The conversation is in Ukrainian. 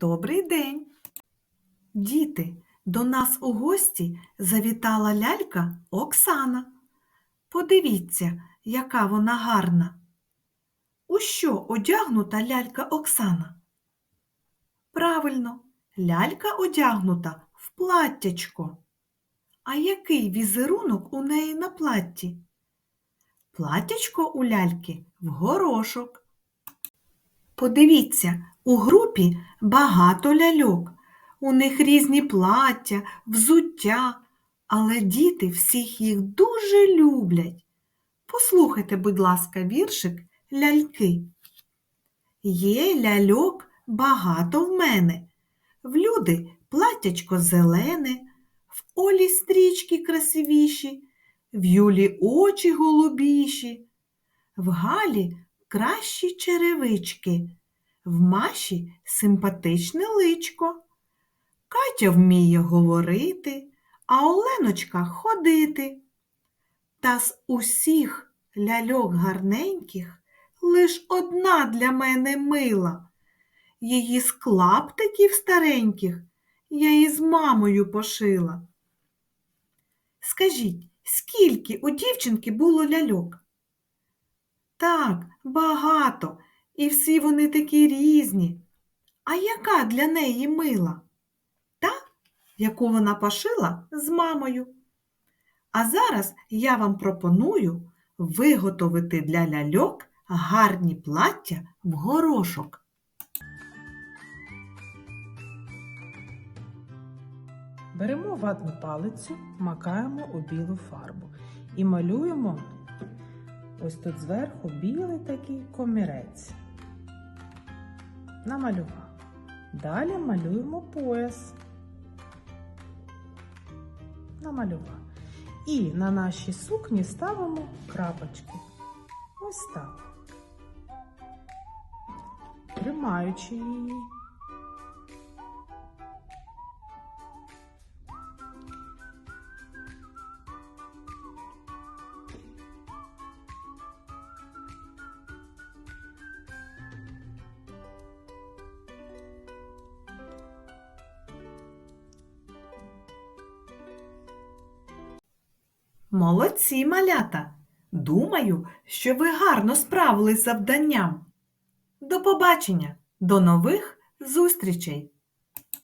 Добрий день! Діти, до нас у гості завітала лялька Оксана. Подивіться, яка вона гарна. У що одягнута лялька Оксана? Правильно, лялька одягнута в платтячко. А який візерунок у неї на платті? Платтячко у ляльки в горошок. Подивіться, у групі багато ляльок. У них різні плаття, взуття, але діти всіх їх дуже люблять. Послухайте, будь ласка, віршик ляльки. Є ляльок багато в мене. В люди платтячко зелене, в Олі стрічки красивіші, в Юлі очі голубіші, в Галі кращі черевички, в Маші симпатичне личко. Катя вміє говорити, а Оленочка ходити. Та з усіх ляльок гарненьких лиш одна для мене мила. Її з клаптиків стареньких я із мамою пошила. Скажіть, скільки у дівчинки було ляльок? Так, багато, і всі вони такі різні. А яка для неї мила? Та, яку вона пошила з мамою. А зараз я вам пропоную виготовити для ляльок гарні плаття в горошок. Беремо ватну палицю, макаємо у білу фарбу і малюємо ось тут зверху білий такий комірець. Намалював. Далі малюємо пояс. Намалював. І на нашій сукні ставимо крапочки. Ось так. Тримаючи її. Молодці, малята! Думаю, що ви гарно справились з завданням. До побачення, до нових зустрічей!